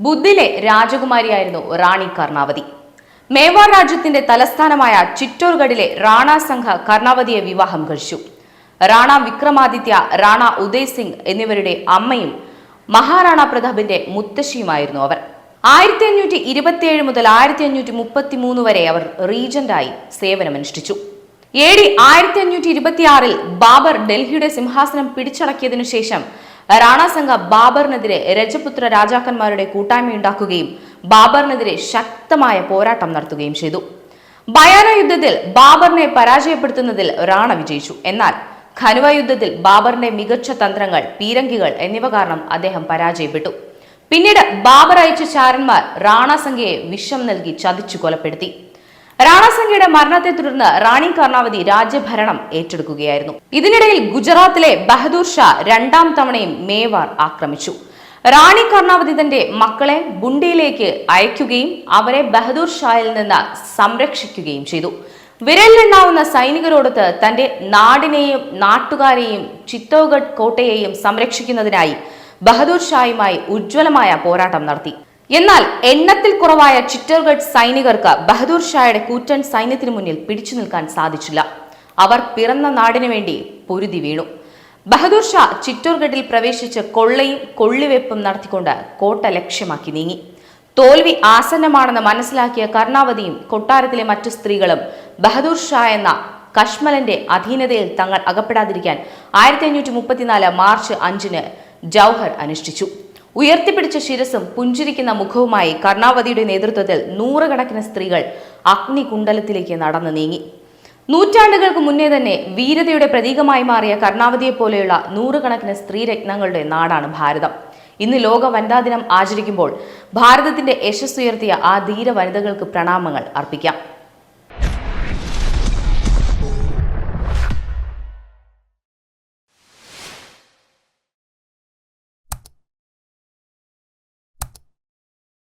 ബുദ്ധിലെ രാജകുമാരിയായിരുന്നു റാണി കർണാവതി. മേവാർ രാജ്യത്തിന്റെ തലസ്ഥാനമായ ചിറ്റോർഗഡിലെ റാണ സംഘ കർണാവതിയെ വിവാഹം കഴിച്ചു. റാണ വിക്രമാദിത്യ റാണ ഉദയ് സിംഗ് എന്നിവരുടെ അമ്മയും മഹാറാണ പ്രതാപിന്റെ മുത്തശ്ശിയുമായിരുന്നു അവർ. ആയിരത്തി അഞ്ഞൂറ്റി ഇരുപത്തിയേഴ് മുതൽ ആയിരത്തി അഞ്ഞൂറ്റി മുപ്പത്തി മൂന്ന് വരെ അവർ റീജന്റായി സേവനമനുഷ്ഠിച്ചു. എ ഡി ആയിരത്തി അഞ്ഞൂറ്റി ഇരുപത്തിയാറിൽ ബാബർ ഡൽഹിയുടെ സിംഹാസനം പിടിച്ചടക്കിയതിനു ശേഷം റാണ സംഘ ബാബറിനെതിരെ രജപുത്ര രാജാക്കന്മാരുടെ കൂട്ടായ്മയുണ്ടാക്കുകയും ബാബറിനെതിരെ ശക്തമായ പോരാട്ടം നടത്തുകയും ചെയ്തു. ബയാന യുദ്ധത്തിൽ ബാബറിനെ പരാജയപ്പെടുത്തുന്നതിൽ റാണ വിജയിച്ചു. എന്നാൽ ഖനുവ യുദ്ധത്തിൽ ബാബറിന്റെ മികച്ച തന്ത്രങ്ങൾ പീരങ്കികൾ എന്നിവ കാരണം അദ്ദേഹം പരാജയപ്പെട്ടു. പിന്നീട് ബാബർ അയച്ച ചാരന്മാർ റാണ സംഖ്യയെ വിഷം നൽകി ചതിച്ചു കൊലപ്പെടുത്തി. റാണ സംഖ്യയുടെ മരണത്തെ തുടർന്ന് റാണി കർണാവതി രാജ്യഭരണം ഏറ്റെടുക്കുകയായിരുന്നു. ഇതിനിടയിൽ ഗുജറാത്തിലെ ബഹദൂർ ഷാ രണ്ടാം തവണയും മേവാർ ആക്രമിച്ചു. റാണി കർണാവതി തന്റെ മക്കളെ ബുണ്ടിയിലേക്ക് അയക്കുകയും അവരെ ബഹദൂർ ഷായിൽ നിന്ന് സംരക്ഷിക്കുകയും ചെയ്തു. വിരലിലുണ്ടാവുന്ന സൈനികരോടൊത്ത് തന്റെ നാടിനെയും നാട്ടുകാരെയും ചിത്തോഗഡ് കോട്ടയെയും സംരക്ഷിക്കുന്നതിനായി ബഹദൂർ ഷായുമായി ഉജ്ജ്വലമായ പോരാട്ടം നടത്തി. എന്നാൽ എണ്ണത്തിൽ കുറവായ ചിറ്റർഗഡ് സൈനികർക്ക് ബഹദൂർ ഷായുടെ കൂറ്റൻ സൈന്യത്തിനു മുന്നിൽ പിടിച്ചു നിൽക്കാൻ സാധിച്ചില്ല. അവർ പിറന്ന നാടിനു വേണ്ടി പൊരുതി വീണു. ബഹദൂർ ഷാ ചിറ്റോർഗഡിൽ പ്രവേശിച്ച് കൊള്ളയും കൊള്ളിവെപ്പും നടത്തിക്കൊണ്ട് കോട്ട ലക്ഷ്യമാക്കി നീങ്ങി. തോൽവി ആസന്നമാണെന്ന് മനസ്സിലാക്കിയ കർണാവതിയും കൊട്ടാരത്തിലെ മറ്റു സ്ത്രീകളും ബഹദൂർ ഷാ എന്ന കശ്മലന്റെ അധീനതയിൽ തങ്ങൾ അകപ്പെടാതിരിക്കാൻ ആയിരത്തി അഞ്ഞൂറ്റി മുപ്പത്തിനാല് മാർച്ച് അഞ്ചിന് ജൗഹർ അനുഷ്ഠിച്ചു. ഉയർത്തിപ്പിടിച്ച ശിരസും പുഞ്ചിരിക്കുന്ന മുഖവുമായി കർണാവതിയുടെ നേതൃത്വത്തിൽ നൂറുകണക്കിന് സ്ത്രീകൾ അഗ്നികുണ്ടലത്തിലേക്ക് നടന്നു നീങ്ങി. നൂറ്റാണ്ടുകൾക്ക് മുന്നേ തന്നെ വീരതയുടെ പ്രതീകമായി മാറിയ കർണാവതിയെ പോലെയുള്ള നൂറുകണക്കിന് സ്ത്രീരത്നങ്ങളുടെ നാടാണ് ഭാരതം. ഇന്ന് ലോക വനിതാ ദിനം ആചരിക്കുമ്പോൾ ഭാരതത്തിന്റെ യശസ്സുയർത്തിയ ആ ധീര വനിതകൾക്ക് പ്രണാമങ്ങൾ അർപ്പിക്കാം.